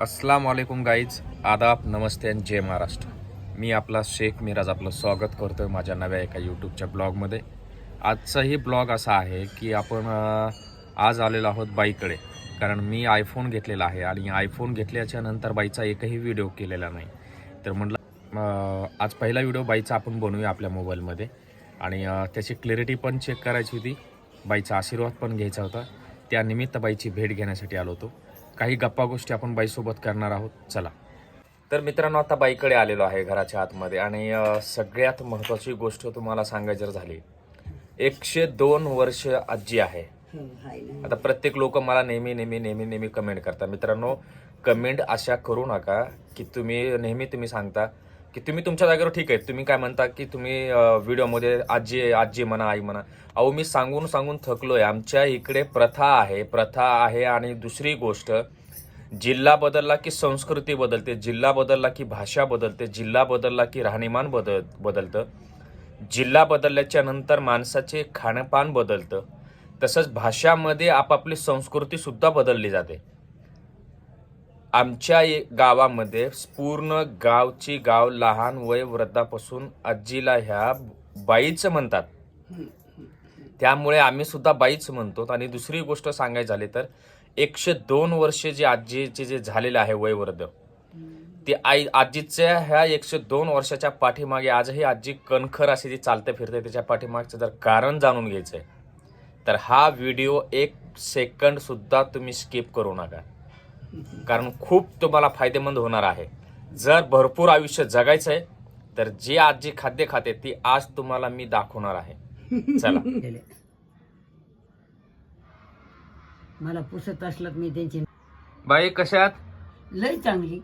अस्सलाम वालेकुम गाईज आदाब नमस्ते आणि जय महाराष्ट्र. मी आपला शेख मिराज आपलं स्वागत करतो आहे माझ्या नव्या एका यूट्यूबच्या ब्लॉगमध्ये. आजचाही ब्लॉग असा आहे की आपण आज आलेलो आहोत बाईकडे. कारण मी आयफोन घेतलेला आहे आणि आयफोन घेतल्याच्या नंतर बाईचा एकही व्हिडिओ केलेला नाही. तर म्हटलं आज पहिला व्हिडिओ बाईचा आपण बनवूया आपल्या मोबाईलमध्ये. आणि त्याची क्लॅरिटी पण चेक करायची होती. बाईचा आशीर्वाद पण घ्यायचा होता. त्यानिमित्त बाईची भेट घेण्यासाठी आलो होतो. काही गप्पा गोष्टी आपण बाईसोबत करणार आहोत. चला. तर मित्रांनो आता बाईकडे आलेलो आहे घराच्या आतमध्ये आणि सगळ्यात महत्त्वाची गोष्ट तुम्हाला सांगायची जर झाली एकशे दोन वर्ष आजी आहे. आता प्रत्येक लोक मला नेहमी नेहमी नेहमी नेहमी कमेंट करतात. मित्रांनो कमेंट अशा करू नका की तुम्ही नेहमी तुम्ही सांगता की तुम्ही तुमच्या जागेवर ठीक आहे तुम्ही काय म्हणता की तुम्ही व्हिडिओमध्ये आजी आजी म्हणा आई म्हणा. अहो मी सांगून सांगून थकलोय. आमच्या इकडे प्रथा आहे प्रथा आहे आणि दुसरी गोष्ट जिल्हा बदलला की संस्कृती बदलते जिल्हा बदलला की भाषा बदलते जिल्हा बदलला की राहणीमान बदल बदलतं. जिल्हा बदलल्याच्या नंतर माणसाचे खानपान बदलतं. तसंच भाषामध्ये आपापली संस्कृतीसुद्धा बदलली जाते. आमच्या ए- गावामध्ये पूर्ण गावची गाव लहान वय वृद्धापासून आजीला ह्या बाईच म्हणतात. त्यामुळे आम्ही सुद्धा बाईच म्हणतो. आणि दुसरी गोष्ट सांगायची झाली तर एकशे दोन वर्षे जे आजीचे जे झालेले आहे वयवृद्ध ते आई आजीच्या ह्या एकशे दोन वर्षाच्या पाठीमागे आजही आजी कणखर अशी जी चालते फिरते त्याच्या पाठीमागचं जर कारण जाणून घ्यायचं आहे तर हा व्हिडिओ एक सेकंड सुद्धा तुम्ही स्किप करू नका. कारण खूप तुम्हाला फायदेमंद होणार आहे. जर भरपूर आयुष्य जगायचं आहे तर जी आजी खाद्य खाते ती आज तुम्हाला मी दाखवणार आहे. चला. मला पुसत असलं मी त्यांची. बाई कशात लय चांगली.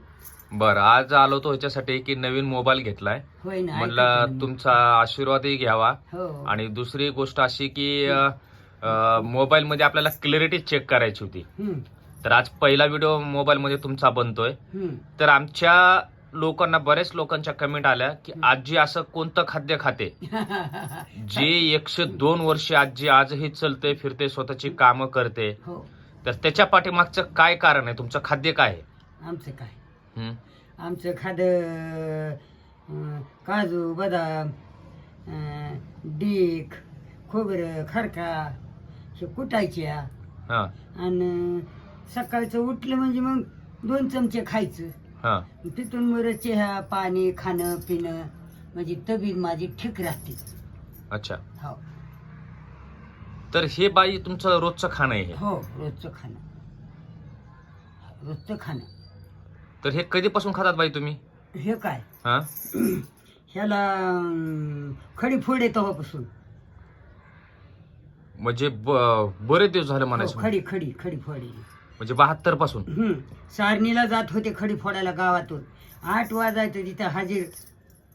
बर आज आलो तो ह्याच्यासाठी की नवीन मोबाईल घेतलाय. होय ना तुम्ही. तुमचा आशीर्वादही घ्यावा. हो. आणि दुसरी गोष्ट अशी की मोबाईल मध्ये आपल्याला क्लॅरिटी चेक करायची होती. तर आज पहिला व्हिडिओ मोबाईल मध्ये तुमचा बनतोय. हम्म. तर आमच्या लोकांना बऱ्याच लोकांच्या कमेंट आल्या की आजी असं कोणतं खाद्य खाते? जे एकशे दोन वर्ष आजी आजही चलते फिरते स्वतःची कामं करते. हो. तर त्याच्या पाठीमागचं काय कारण आहे? तुमचं खाद्य काय आहे? आमचं काय? हं? आमचं खाद काजू बदाम अं, डीक खोबरं खरका हे कुटायच्या. हा. आणि सकाळचं उठलं म्हणजे मग दोन चमचे खायचं. हा. तिथून मग चहा पाणी खाणं पिणं म्हणजे तब्येत माझी ठीक राहते. अच्छा. हो. तर हे बाई तुमचं रोजचं खाणं आहे हे. हो रोजचं खाणं. रोजचं खाणं. तर हे कधीपासून खातात बाई तुम्ही? हे काय? हा? ह्याला अं, खडी फोड आहे तेव्हापासून. म्हणजे ब- बरेच दिवस झाले हो, म्हणायचं खडी खडी खडी फोड आहे. म्हणजे बहात्तरपासून. हम्म. सारणीला जात होते खडी फोडायला गावातून. आठ वाजायचं तिथं हाजीर.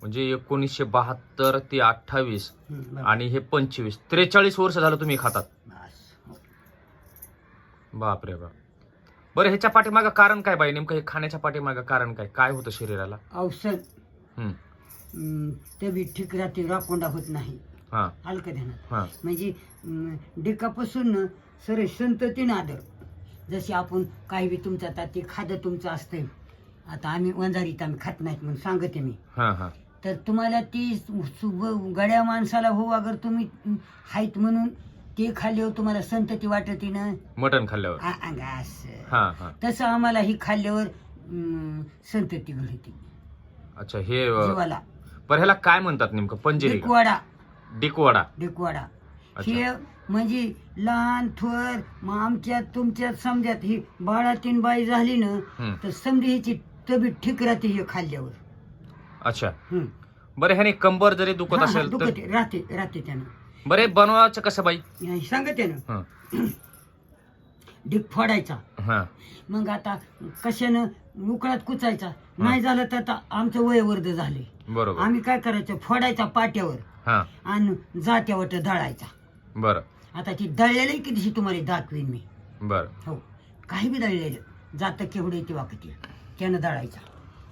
म्हणजे एकोणीसशे बहात्तर ते अठ्ठावीस हम्म, बरं. आणि हे पंचवीस. त्रेचाळीस वर्ष झालं तुम्ही खातात. बस. हो. बापरे बाप. बरं ह्याच्या पाठीमागं कारण काय बाई? नेमकं हे खाण्याच्या पाठीमागं कारण काय? काय होतं शरीराला? औषध. हं, अं, तब्येत ठीक राहते राकोंडा होत नाही. हा. हलकं ध्यानात. हा. म्हणजे डिकापासून सर संततीन आदर. जसे आपण काही बी तुमचं आता ते खादं तुमचं असतंय. आता आम्ही वंजारीत आम्ही खात नाहीत म्हणून सांगते मी. हा हा. तर तुम्हाला ती सु- गड्या माणसाला हो अगर तुम्ही हायत म्हणून ते खाल्ल्यावर तुम्हाला संतती वाटते ना? मटण खाल्ल्यावर. आ- अंग असं. हा हा. तसं आम्हाला ही खाल्ल्यावर अं, संतती घडते. अच्छा हे अ, जीवाला. बरं ह्याला काय म्हणतात नेमकं? पंजिरी का? डिकवाडा. डिकवाडा. डिकवाडा. अच्छा. हे म्हणजे लहान थोर मग आमच्यात तुमच्यात समजात ही बाळातीन बाई झाली ना तर समजा ह्याची तब्येत ठीक राहते हे खाल्ल्यावर. अच्छा. हं. बरं ह्याने कंबर जरी दुखत हा, हा, असेल तर दुखते राहते राहते त्यानं. बरे बनवायचं कसं बाई? हे सांगते ना. हं, फोडायचा. हा. मग आता कशानं उकळात कुचायचा? नाही झालं तर आता आमचं वयवर्ध झाले. बरोबर. आम्ही काय करायचं? फोडायचा पाट्यावर हा. आणि जात्यावर दळायचा. बरं. आता ती दळलेलं कितीशी तुम्हाला दाखवीन मी. बरं. हो. काही बी दळलेलं. जातं केवढं येते वाकती त्यानं दळायचा.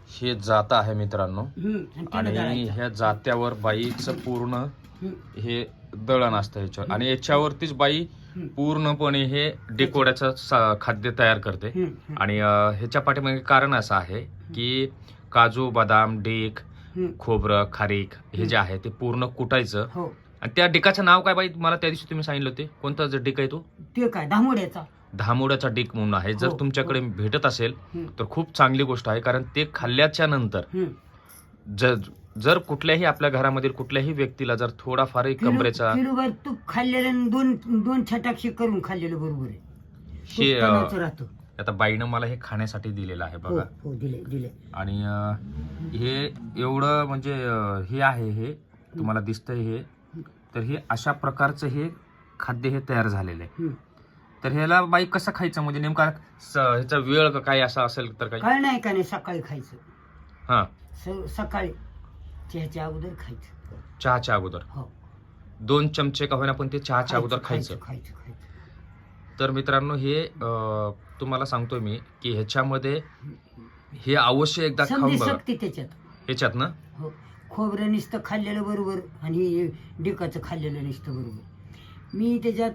हे जात आहे मित्रांनो. हम्म, आणि त्यानं आणि दळायचा. ह्या जात्यावर बाईचं पूर्ण हम्म, हे दळण असतं ह्याच्यावर. आणि याच्यावरतीच बाई. पूर्णपणे हे डेकोड्याचं सा- खाद्य तयार करते. हम्म, हम्म, आणि अं, ह्याच्या पाठीमागे कारण असं आहे की काजू बदाम डेक हम्म. खोबरं खारीक हे जे आहे ते पूर्ण कुटायचं. हो. आणि त्या डिकाचं नाव काय बाई? मला त्या दिवशी तुम्ही सांगितलं होते. कोणता जो डिक आहे तो? ते काय दामोड्याचा धामोड्याचा डिक म्हणून आहे. जर हो, तुमच्याकडे भेटत असेल हम्म, तर खूप चांगली गोष्ट आहे. कारण ते खाल्ल्याच्या नंतर हम्म. जर जर कुठल्याही आपल्या घरामधील कुठल्याही व्यक्तीला जर थोडाफारही किलो- कमरेचा किलोभर तूप खाल्लेलं आणि दोन दोन छटाक्षी करून खाल्लेलं बरोबर आहे. हे तूप अं, तणाचं राहतं. आता बाईनं मला हे खाण्यासाठी दिलेलं आहे हो बघा. हो दिले दिले आणि अं, हे एवढं म्हणजे अं, हे आहे हे. तुम्हाला दिसतंय हे. तर हे अशा प्रकारचं हे खाद्य हे तयार झालेलं आहे. तर ह्याला बाई कसं खायचं? म्हणजे नेमका ह्याचा वेळ का काय असा असेल तर काही काय नाही का नाही सकाळी खायचं. हा. स- सकाळी चहाच्या अगोदर खायचं. चहाच्या अगोदर? हो. दोन चमचे का होईना पण ते चहाच्या अगोदर खायचं खायचं. खायचं तर मित्रांनो हे अं, तुम्हाला सांगतोय मी की ह्याच्यामध्ये हे अवश्य एकदा खाऊन समजी बघा. त्याच्यात. ह्याच्यात ना? खोबरं नुसतं खाल्लेलं बरोबर आणि डिकाचं खाल्लेलं नुसतं बरोबर. मी त्याच्यात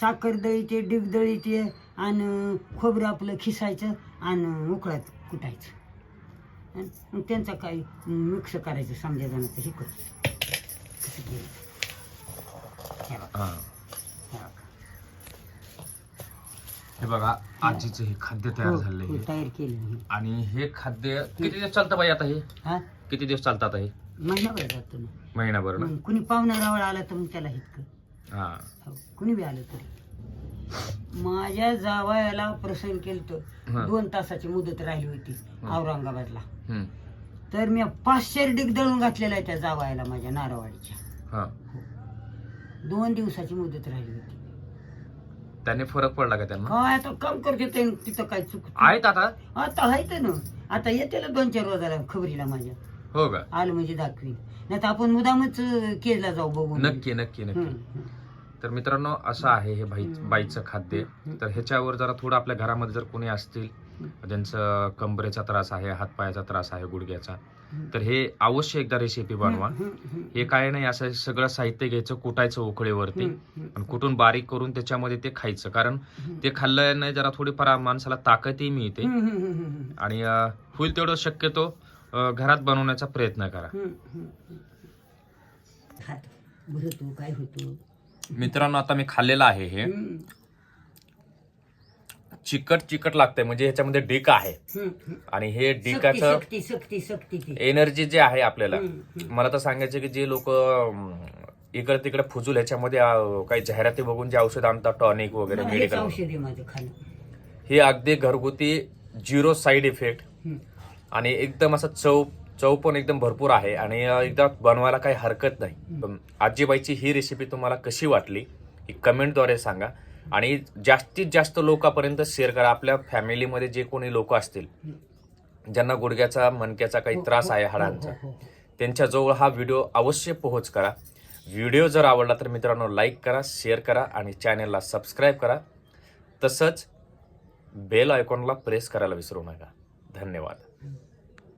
साखर दळीते डिग दळीते आणि खोबरं आपलं खिसायचं आणि उकळात कुटायचं. मग त्यांचा काही मिक्स करायचं समजा जण हे कर कसं केलं? हे बघा, हा. हे. हे आजीचं हे खाद्य तयार हो, झालंय. हो, हे. तयार केलं आणि हे खाद्य किती दिवस चालतं बाई आता हे? हा? किती दिवस चालतं आता हे? महिनाभर जातो ना. महिनाभर ना? मग कुणी पाहुणा रावळ आला तर मग त्याला हितकं. हा. हो, कुणी बी आलं तरी. माझ्या जावयाला प्रसंग केलं हा. दोन तासाची मुदत राहिली होती हा. औरंगाबादला. हम्म. तर मी पाचशे डिग दळून घातलेला आहे त्या जावयाला माझ्या नारवाडीच्या. हा. दोन दिवसाची मुदत राहिली होती. त्याने फरक पडला का त्यांना? काय आता काम करते ते तिथं काय चुक आहेत आता? आता आहे ना. आता येते ना दोन चार रोजाला खबरीला माझ्या. हो का? आलं म्हणजे दाखवीन. नाही तर आपण मुदामच केला जाऊ बघू नक्की नक्की नक्की. तर मित्रांनो असं आहे हे बाई बाईचं खाद्य. तर ह्याच्यावर जरा थोडं आपल्या घरामध्ये जर कोणी असतील ज्यांचं कंबरेचा त्रास आहे हातपायाचा त्रास आहे गुडघ्याचा तर हे अवश्य एकदा रेसिपी बनवा. हे काय नाही असं सगळं साहित्य घ्यायचं कुटायचं उकळीवरती. आणि कुठून बारीक करून त्याच्यामध्ये ते खायचं. कारण ते खाल्ल्याने जरा थोडीफार माणसाला ताकदही मिळते. आणि होईल तेवढं शक्यतो. घरात बनवण्याचा प्रयत्न करा. काय होतो? मित्रांनो आता मी खाल्लेलं आहे हे. चिकट चिकट लागतंय म्हणजे ह्याच्यामध्ये डिक आहे. आणि हे डिकाचं सक्ती सक्ती सक्ती ती. एनर्जी जे आहे आपल्याला. मला तर सांगायचं की जे लोक इकडे तिकडे फुजूल ह्याच्यामध्ये अं, काही जाहिराती बघून जे औषध आणतात टॉनिक वगैरे हेच मेडिकल औषध आहे माझं खाणं. हे अगदी घरगुती झिरो साईड इफेक्ट. हम्म. आणि एकदम असं चव चव पण एकदम भरपूर आहे आणि एकदा बनवायला काही हरकत नाही. पण आजीबाईची ही रेसिपी तुम्हाला कशी वाटली ही कमेंटद्वारे सांगा. आणि जास्तीत जास्त लोकांपर्यंत शेअर करा. आपल्या फॅमिलीमध्ये जे कोणी लोक असतील ज्यांना गुडघ्याचा मणक्याचा काही त्रास आहे हाडांचा हो, हो, हो. त्यांच्याजवळ हा व्हिडिओ अवश्य पोहोच करा. व्हिडिओ जर आवडला तर मित्रांनो लाईक करा शेअर करा आणि चॅनलला सबस्क्राईब करा. तसंच बेल आयकॉनला प्रेस करायला विसरू नका. धन्यवाद.